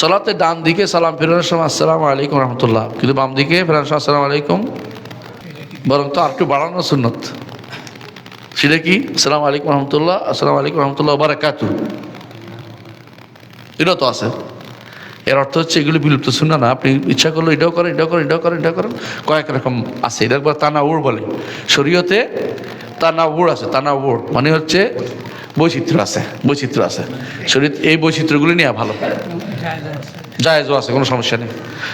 সলাতে ডান দিকে সালাম ফেরানোর সময় আসসালামু আলাইকুম রহমতুল্লাহ। কিন্তু বাম দিকে ফেরানোর সময় আসসালামু আলাইকুম। বরং তো আর একটু বাড়ানো সুন্নত। সেটা কি? আসসালামু আলাইকুম রহমতুল্লাহ, আসসালামু আলাইকুম রহমতুল্লাহ, বারাকাতু। এটাও তো আছে। এর অর্থ হচ্ছে এগুলো বিলুপ্ত শুনে না। আপনি ইচ্ছা করলে এটাও করেন এটাও করেন এটাও করেন এটাও করেন। কয়েক রকম আছে। এটা একবার তানাউর বলে। শরীয়তে তানাউর আছে, তানাউর। মানে হচ্ছে বৈচিত্র্য আছে বৈচিত্র্য আছে। শরীর, এই বৈচিত্র্যগুলি নেওয়া ভালো। জায়েজও আছে, কোনো সমস্যা নেই।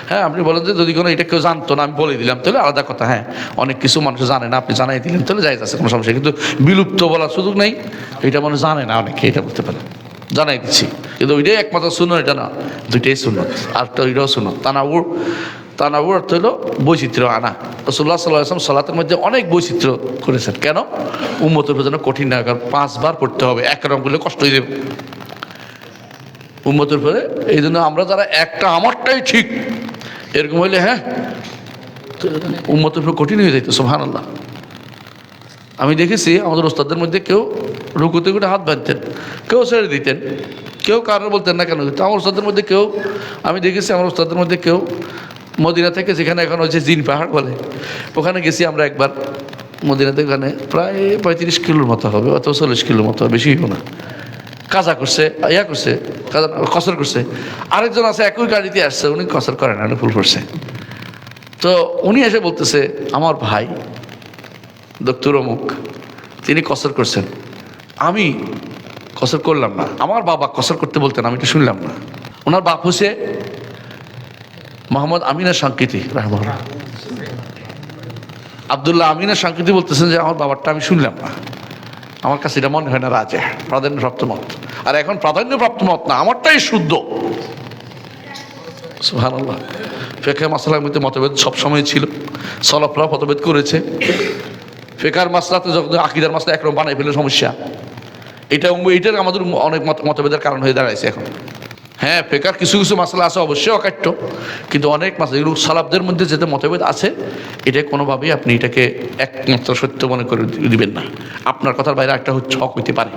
হ্যাঁ আপনি বলেন যে যদি কোনো, এটা কেউ জানতো না, আমি বলে দিলাম, তাহলে আলাদা কথা হ্যাঁ। অনেক কিছু মানুষ জানে না, আপনি জানাই দিলেন, তাহলে জায়েজ আছে, কোনো সমস্যা কিন্তু বিলুপ্ত বলার সুযোগ নেই, এটা মানুষ জানে না অনেকে, এটা বলতে পারে। জানাই দিচ্ছি। কিন্তু ওইটাই একমাত্র শুনো এটা না। দুইটাই শুনো আর তো ওইটাও শুনো তানাউর তানাউর অর্থ হলো বৈচিত্র্য আনা। রসুল্লাহ সাল্লাহ আসলাম সালাতের মধ্যে অনেক বৈচিত্র্য করেছেন। কেন? উম্মতের জন্য কঠিন না কারণ পাঁচবার পড়তে হবে এক রকম করলে কষ্ট হয়ে যাবে। উম্মতের পরে এই জন্য আমরা যারা একটা, আমারটাই ঠিক। এরকম হইলে হ্যাঁ উম্মতের উপর কঠিন হয়ে যেত সোহান আল্লাহ আমি দেখেছি আমাদের ওস্তাদের মধ্যে কেউ রুকুতে করে হাত বাঁধতেন, কেউ ছেড়ে দিতেন, কেউ কারও বলতেন না কেন। আমার ওস্তাদের মধ্যে কেউ, আমি দেখেছি আমার ওস্তাদের মধ্যে কেউ মদিনা থেকে যেখানে এখন হচ্ছে জিন পাহাড় বলে, ওখানে গেছি আমরা একবার। মদিনাতে ওখানে প্রায় পঁয়ত্রিশ কিলোর মতো হবে, অথবা চল্লিশ কিলোর মতো বেশি হবে না। কাজা করছে, ইয়া করছে, কাজা, কসর করছে। আরেকজন আছে, একই গাড়িতে আসছে, উনি কসর করেন না, উনি ফুল করছে। তো উনি এসে বলতেছে, আমার ভাই, দক্তর অমুক, তিনি কসর করছেন। আমি কসর করলাম না, আমার বাবা কসর করতে বলতেন, আমি এটা শুনলাম না। ওনার বাপ হচ্ছে মোহাম্মদ আমিনা সাংকৃতি রাহমাহুল্লাহ। আবদুল্লাহ আমিনা সাংকৃতি বলতেছেন যে, আমার বাবারটা আমি শুনলাম না। আমার কাছে এটা মনে হয় না রাজে, প্রাধান্যপ্রাপ্ত মত। আর এখন প্রাধান্যপ্রাপ্ত মত না, আমারটাই শুদ্ধ। সুবহানাল্লাহ। ফেকে মাসালার মধ্যে মতভেদ সবসময় ছিল। সলফরা মতভেদ করেছে। ফেকার মাসলাতে যখন আকিদার মাসলা একরকম বানাই ফেলে সমস্যা। এটা এইটার আমাদের অনেক মত, মতভেদের কারণ হয়ে দাঁড়াইছে এখন। হ্যাঁ ফেকার কিছু কিছু মাসলা আছে অবশ্যই অকাট্য, কিন্তু অনেক মাসলা এগুলো সালাবদের মধ্যে যেতে মতভেদ আছে, এটা কোনোভাবেই আপনি এটাকে একমাত্র সত্য মনে করে দিবেন না। আপনার কথার বাইরে একটা হচ্ছে হক হইতে পারে।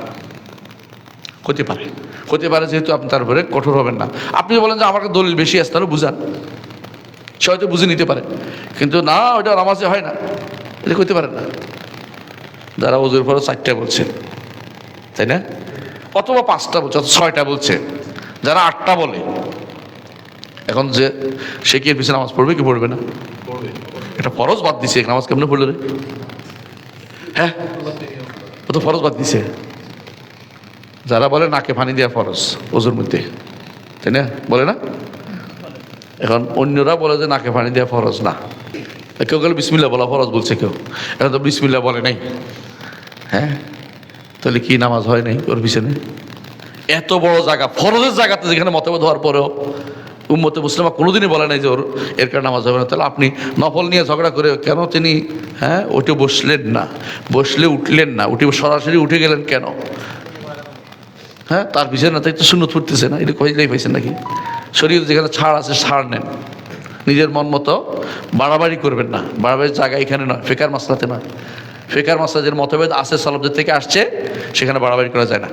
হতে পারে। হতে পারে যেহেতু আপনি তার উপরে কঠোর হবেন না। আপনি বলেন যে আমার দলিল বেশি আছে, তাহলে বুঝান। সে হয়তো বুঝে নিতে পারে। কিন্তু না ওটা নামাজে হয় না। এটা করতে পারেন না। যারা ওজুর পরে চারটা বলছে, তাই না? অথবা পাঁচটা বলছে ছয়টা বলছে। যারা আটটা বলে এখন যে সে কি এর পিছনে নামাজ পড়বে কি পড়বে না? এটা ফরজ বাদ দিছে নামাজ কেমনে পড়ল রে? হ্যাঁ? ও তো ফরজ বাদ দিছে। যারা বলে নাকে পানি দেওয়া ফরজ ওজুর মধ্যে। তাই না? বলে না? এখন অন্যরা বলে যে নাকে পানি দেওয়া ফরজ না। কেউ গেলে বিসমিল্লা বলা ফরজ বলছে কেউ। এখন তো বিসমিল্লা বলে নাই। হ্যাঁ? তাহলে কি নামাজ হয় নাই ওর পিছনে? এত বড় জায়গা, ফরজের জায়গাতে যেখানে মতভেদ হওয়ার পরেও উম্মতে মুসলিমা কোনোদিনই বলে নাই যে ওর, এর কারণে নামাজ হবে না। তাহলে আপনি নফল নিয়ে ঝগড়া করে কেন তিনি হ্যাঁ ওটে বসলেন না? বসলে উঠলেন না? উঠে সরাসরি উঠে গেলেন কেন? হ্যাঁ তার পিছনে না তাই তো শূন্য ফুটতেছে না? এটা কইলেই পাইছেন নাকি? শরীর যেখানে ছাড় আছে, ছাড় নেন। নিজের মন মতো বাড়াবাড়ি করবেন না। বাড়াবাড়ির জায়গা এখানে নয়, ফেকার মাসলাতে নয়। ফেকার মাসলা যে মতভেদ আছে সালাবদের থেকে আসছে, সেখানে বাড়াবাড়ি করা যায় না।